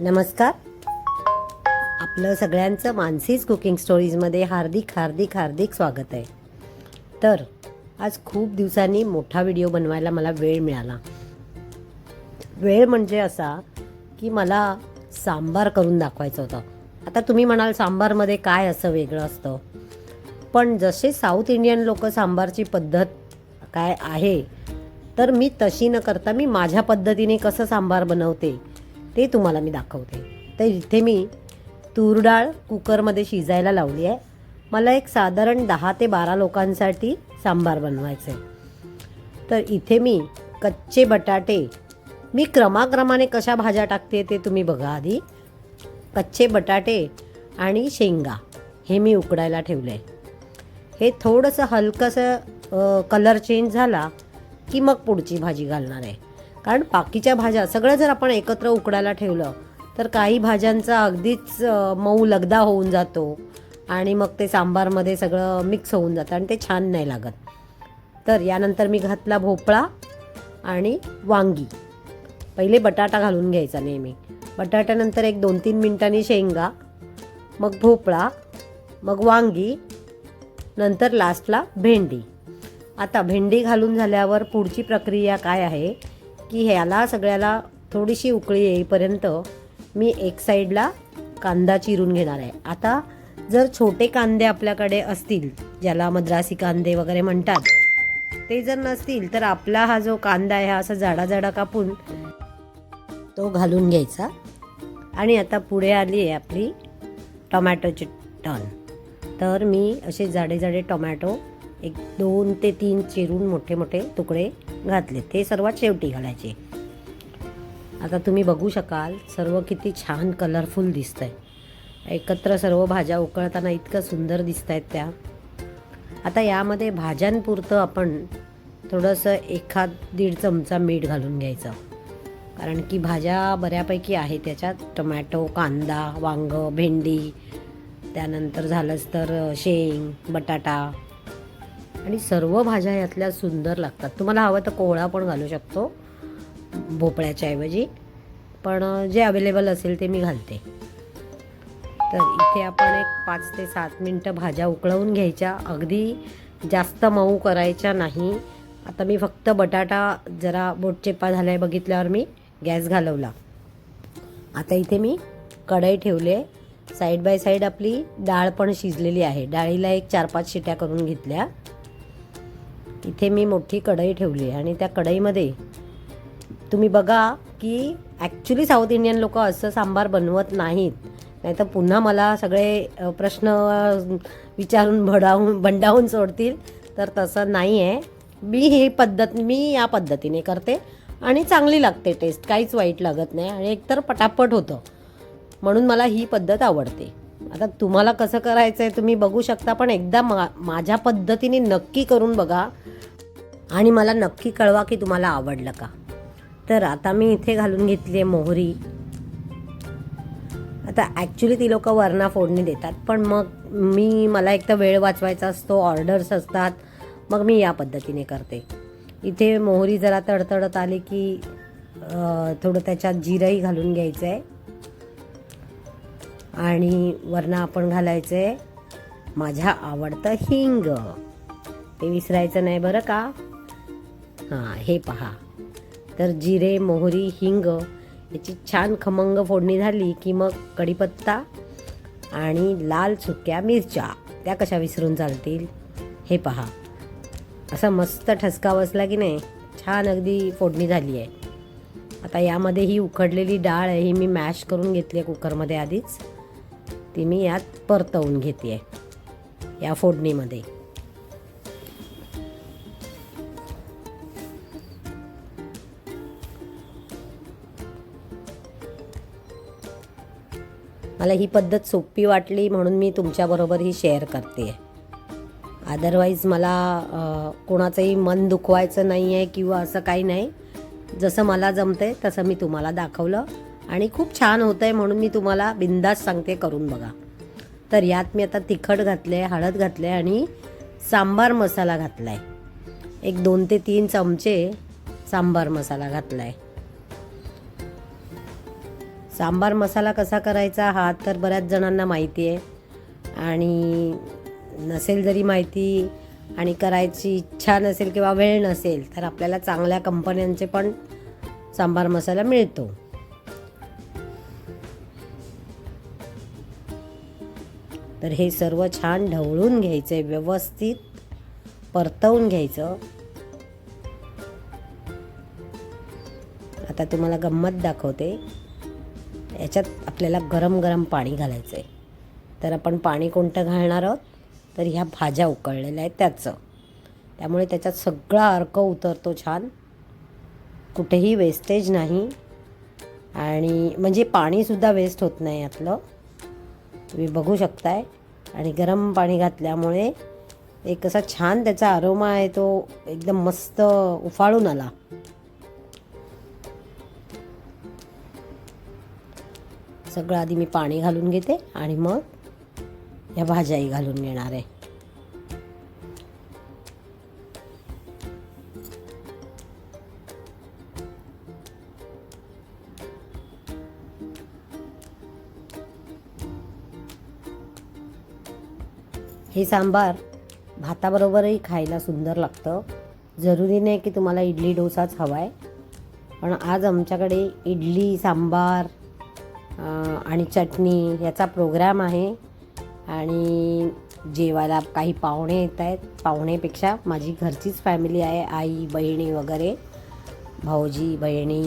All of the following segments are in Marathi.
नमस्कार. आपलं सगळ्यांचं मानसीज कुकिंग स्टोरीजमध्ये हार्दिक हार्दिक हार्दिक स्वागत आहे. तर आज खूप दिवसांनी मोठा व्हिडिओ बनवायला मला वेळ मिळाला. वेळ म्हणजे असा की मला सांबार करून दाखवायचं होतं. आता तुम्ही म्हणाल सांबारमध्ये काय असं वेगळं असतं? पण जसे साऊथ इंडियन लोक सांबारची पद्धत काय आहे तर मी तशी न करता मी माझ्या पद्धतीने कसं सांबार बनवते ते तुम्हाला मी दाखवते. तर इथे मी तूर डाळ कुकरमध्ये शिजायला लावली आहे. मला एक साधारण दहा ते बारा लोकांसाठी सांबार बनवायचं आहे तर इथे मी कच्चे बटाटे मी क्रमाक्रमाने कशा भाज्या टाकते ते तुम्ही बघा आधी. कच्चे बटाटे आणि शेंगा हे मी उकडायला ठेवलं आहे हे थोडंसं हलकंसं कलर चेंज झाला की मग पुढची भाजी घालणार आहे. कारण बाकीच्या भाज्या सगळं जर आपण एकत्र उकडायला ठेवलं तर काही भाज्यांचा अगदीच मऊ लगदा होऊन जातो आणि मग ते सांबारमध्ये सगळं मिक्स होऊन जातं आणि ते छान नाही लागत. तर यानंतर मी घातला भोपळा आणि वांगी. पहिले बटाटा घालून घ्यायचा नेहमी. बटाट्यानंतर एक दोन तीन मिनटांनी शेंगा मग भोपळा मग वांगी नंतर लास्टला भेंडी. आता भेंडी घालून झाल्यावर पुढची प्रक्रिया काय आहे? की ह्याला सगळ्याला थोडीशी उकळी येईपर्यंत मी एक साईडला कांदा चिरून घेणार आहे. आता जर छोटे कांदे आपल्याकडे असतील ज्याला मद्रासी कांदे वगैरे म्हणतात ते जर नसतील तर आपला हा जो कांदा आहे हा असा जाडा जाडा कापून तो घालून घ्यायचा. आणि आता पुढे आली आहे आपली टोमॅटोची टन तर मी असे जाडे जाडे टोमॅटो एक दोन ते तीन चिरून मोठे मोठे तुकडे घातले. ते सर्वात शेवटी घालायचे. आता तुम्ही बघू शकाल सर्व किती छान कलरफुल दिसतं आहे एकत्र सर्व भाज्या उकळताना इतकं सुंदर दिसत आहेत त्या. आता यामध्ये भाज्यांपुरतं आपण थोडंसं एखाद दीड चमचा मीठ घालून घ्यायचं. कारण की भाज्या बऱ्यापैकी आहेत त्याच्यात. टोमॅटो कांदा वांग भेंडी त्यानंतर झालंच तर शेंग बटाटा. आणि सर्व भाज्या यातल्या सुंदर लागतात. तुम्हाला हवं तर कोहळा पण घालू शकतो भोपळ्याच्या ऐवजी. पण जे अवेलेबल असेल ते मी घालते. तर इथे आपण एक पाच ते सात मिनटं भाज्या उकळवून घ्यायच्या. अगदी जास्त मऊ करायच्या नाही. आता मी फक्त बटाटा जरा बोटचेपा झालाय बघितल्यावर मी गॅस घालवला. आता इथे मी कढई ठेवले. साईड बाय साईड आपली डाळ पण शिजलेली आहे. डाळीला एक चार पाच शिट्या करून घेतल्या. इथे मी मोठी कढई ठेवली आहे आणि त्या कढईमध्ये तुम्ही बघा की ॲक्च्युली साऊथ इंडियन लोक असं सांबार बनवत नाहीत. नाही तर पुन्हा मला सगळे प्रश्न विचारून भडावून भंडावून सोडतील. तर तसं नाही आहे मी ही पद्धत मी या पद्धतीने करते आणि चांगली लागते टेस्ट काहीच वाईट लागत नाही आणि एकतर पटापट होतं. म्हणून मला ही पद्धत आवडते. आता तुम्हाला कसं करायचं आहे तुम्ही बघू शकता पण एकदा मा माझ्या पद्धतीने नक्की करून बघा. आणि मला नक्की कळवा की तुम्हाला आवडलं का. तर आता मी इथे घालून घेतली आहे मोहरी. आता ॲक्च्युली ती लोकं वरणा फोडणी देतात पण मग मी मला एक तर वेळ वाचवायचा असतो ऑर्डर्स असतात मग मी या पद्धतीने करते. इथे मोहरी जरा तडतडत आली की थोडं त्याच्यात जिरंही घालून घ्यायचं आहे आणि वरणं आपण घालायचं आहे माझ्या आवडतं हिंग. ते विसरायचं नाही बरं का? हां हे पहा. तर जिरे मोहरी हिंग याची छान खमंग फोडणी झाली की मग कढीपत्ता आणि लाल सुक्या मिरच्या. त्या कशा विसरून चालतील? हे पहा. असा मस्त ठसका बसला की नाही छान अगदी फोडणी झाली आहे. आता यामध्ये ही उकडलेली डाळ आहे ही मी मॅश करून घेतली आहे कुकरमध्ये आधीच. ती मी यात परतवून घेते आहे या फोडणीमध्ये. मला ही पद्धत सोपी वाटली म्हणून मी तुमच्याबरोबर ही शेअर करते अदरवाईज मला कोणाचंही मन दुखवायचं नाही आहे किंवा असं काही नाही. जसं मला जमतंय तसं मी तुम्हाला दाखवलं. आणि खूप छान होतं आहे म्हणून मी तुम्हाला बिंदास सांगते करून बघा. तर यात मी आता तिखट घातले हळद घातले आणि सांबार मसाला घातला आहे एक दोन ते तीन चमचे सांबार मसाला घातला आहे सांबार मसाला कसा करायचा हा तर बऱ्याच जणांना माहिती आहे आणि नसेल जरी माहिती आणि करायची इच्छा नसेल किंवा वेळ नसेल तर आपल्याला चांगल्या कंपन्यांचे पण सांबार मसाला मिळतो. तर हे सर्व छान ढवळून घ्यायचं आहे व्यवस्थित परतवून घ्यायचं. आता तुम्हाला गंमत दाखवते. याच्यात आपल्याला गरम गरम पाणी घालायचं आहे तर आपण पाणी कोणतं घालणार आहोत? तर ह्या भाज्या उकळलेल्या आहेत त्याचं. त्यामुळे त्याच्यात सगळा अर्क उतरतो छान. कुठेही वेस्टेज नाही. आणि म्हणजे पाणीसुद्धा वेस्ट होत नाही यातलं. तुम्ही बघू शकताय. आणि गरम पाणी घातल्यामुळे एक असा छान त्याचा अरोमा आहे तो एकदम मस्त उफाळून आला. सगळं आधी मी पाणी घालून घेते आणि मग या भाज्याही घालून घेणार आहे. हे सांबार भाताबरोबरही खायला सुंदर लागतं. जरुरी नाही की तुम्हाला इडली डोसाच हवा आहे पण आज आमच्याकडे इडली सांबार आणि चटणी याचा प्रोग्राम आहे. आणि जेवायला काही पाहुणे येत आहेत. पाहुणेपेक्षा माझी घरचीच फॅमिली आहे. आई बहिणी वगैरे. भाऊजी बहिणी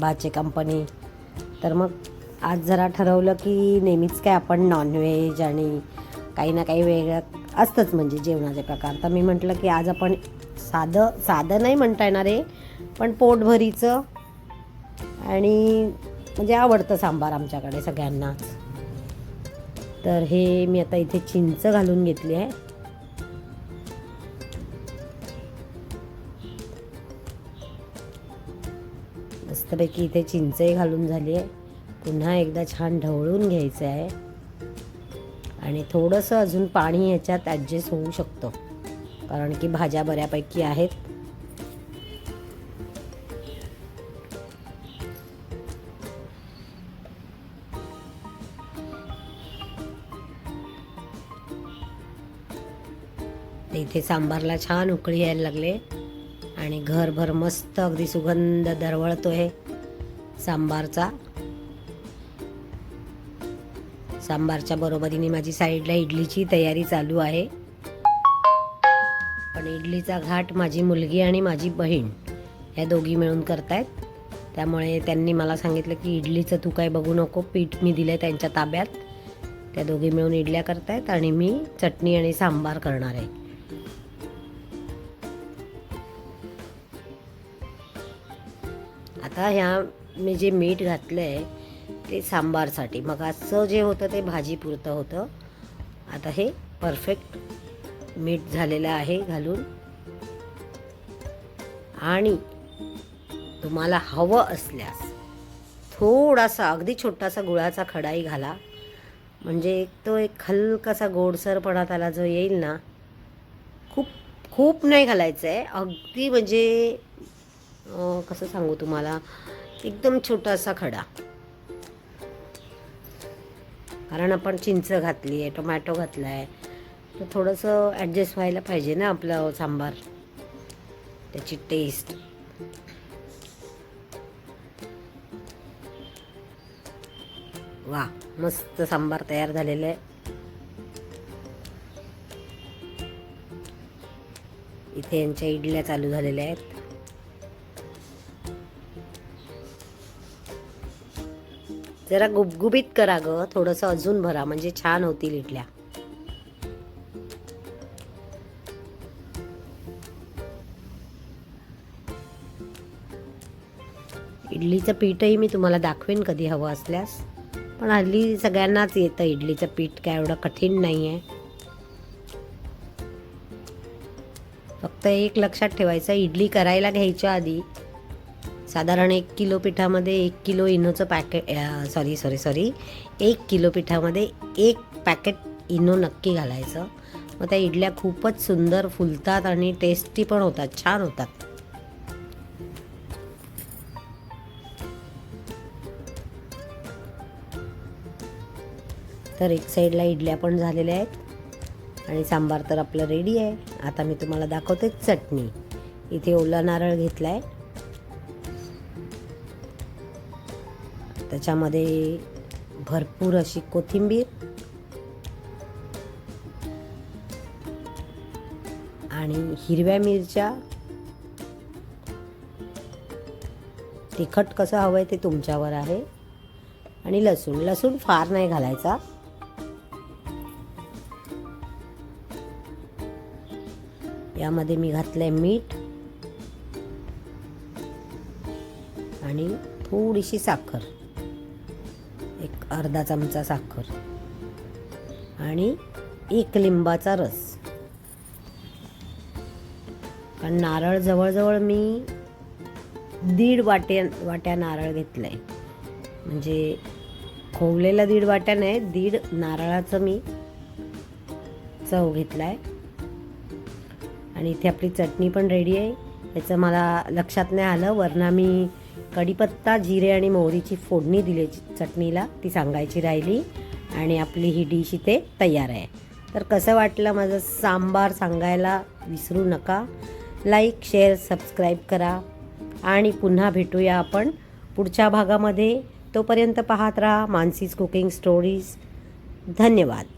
बाचे कंपनी तर मग आज जरा ठरवलं की नेहमीच काय आपण नॉनव्हेज आणि काही ना काही वेगळं असतंच म्हणजे जेवणाचे प्रकार. तर मी म्हटलं की आज आपण साधं साधं नाही म्हणता येणार आहे पण पोटभरीचं आणि म्हणजे आवडतं सांबार आमच्याकडे सगळ्यांनाच तर हे मी आता इथे चिंच घालून घेतली आहे. मस्तपैकी इथे चिंचही घालून झाली आहे. पुन्हा एकदा छान ढवळून घ्यायचं आहे. आणि थोडंसं अजून पाणी ह्याच्यात ॲडजस्ट होऊ शकतं. कारण की भाज्या बऱ्यापैकी आहेत. इथे सांबारला छान उकळी यायला लागले. आणि घरभर मस्त अगदी सुगंध दरवळतो आहे सांबारचा. सांबारच्या बरोबरीने माझी साईडला इडलीची तयारी चालू आहे. पण इडलीचा घाट माझी मुलगी आणि माझी बहीण या दोघी मिळून करतायत. त्यामुळे त्यांनी मला सांगितलं की इडलीचं तू काय बघू नको पीठ मी दिलं त्यांच्या ताब्यात. त्या दोघी मिळून इडल्या करतायत आणि मी चटणी आणि सांबार करणार आहे. आता ह्या मी जे मीठ घातलं आहे ते सांबारसाठी. मग आजचं जे होतं ते भाजीपुरतं होतं. आता हे परफेक्ट मीठ झालेलं आहे घालून. आणि तुम्हाला हवं असल्यास थोडासा अगदी छोटासा गुळाचा खडाही घाला. म्हणजे एक तो एक हलकासा गोडसरपणा त्याला जो येईल ना खूप खूप नाही घालायचं आहे अगदी म्हणजे कसं सांगू तुम्हाला? एकदम छोटासा खडा. कारण आपण चिंच घातली आहे टोमॅटो घातला आहे. तर थोडंसं ॲडजस्ट व्हायला पाहिजे ना आपलं सांबार. त्याची टेस्ट वा मस्त सांबार तयार झालेलं आहे. इथे यांच्या इडल्या चालू झालेल्या आहेत. जरा गुबगुबीत करा ग. थोडंसं अजून भरा म्हणजे छान होतील इडल्या. इडलीचं पीठही मी तुम्हाला दाखवेन कधी हवं असल्यास. पण हल्ली सगळ्यांनाच येतं इडलीचं पीठ काय एवढं कठीण नाही आहे फक्त एक लक्षात ठेवायचं इडली करायला घ्यायच्या आधी साधारण एक किलो पिठामध्ये एक किलो इनोचं पॅकेट सॉरी सॉरी सॉरी एक किलो पिठामध्ये एक पॅकेट इनो नक्की घालायचं. मग त्या इडल्या खूपच सुंदर फुलतात आणि टेस्टी पण होतात छान होतात. तर एक साईडला इडल्या पण झालेल्या आहेत. आणि सांबार तर आपलं रेडी आहे. आता मी तुम्हाला दाखवते चटणी. इथे ओला नारळ घेतला आहे त्याच्यामध्ये भरपूर अशी कोथिंबीर आणि हिरव्या मिरच्या. तिखट कसं हवं आहे ते तुमच्यावर आहे. आणि लसूण लसूण फार नाही घालायचा. यामध्ये मी घातलंय मीठ आणि थोडीशी साखर. अर्धा चमचा साखर आणि एक लिंबाचा रस. कारण नारळ जवळजवळ मी दीड वाट्या वाट्या नारळ घेतलं आहे म्हणजे खोवलेला दीड वाट्या नाही दीड नारळाचं मी चव घेतला आहे आणि इथे आपली चटणी पण रेडी आहे. याचं मला लक्षात नाही आलं वरना मी कढीपत्ता जिरे आणि मोहरीची फोडणी दिली चटणीला. ती सांगायची राहिली. आणि आपली ही डिश इथे तयार आहे. तर कसं वाटलं माझं सांबार सांगायला विसरू नका. लाईक शेअर सबस्क्राईब करा. आणि पुन्हा भेटूया आपण पुढच्या भागामध्ये. तोपर्यंत पाहत राहा मानसीज कुकिंग स्टोरीज. धन्यवाद.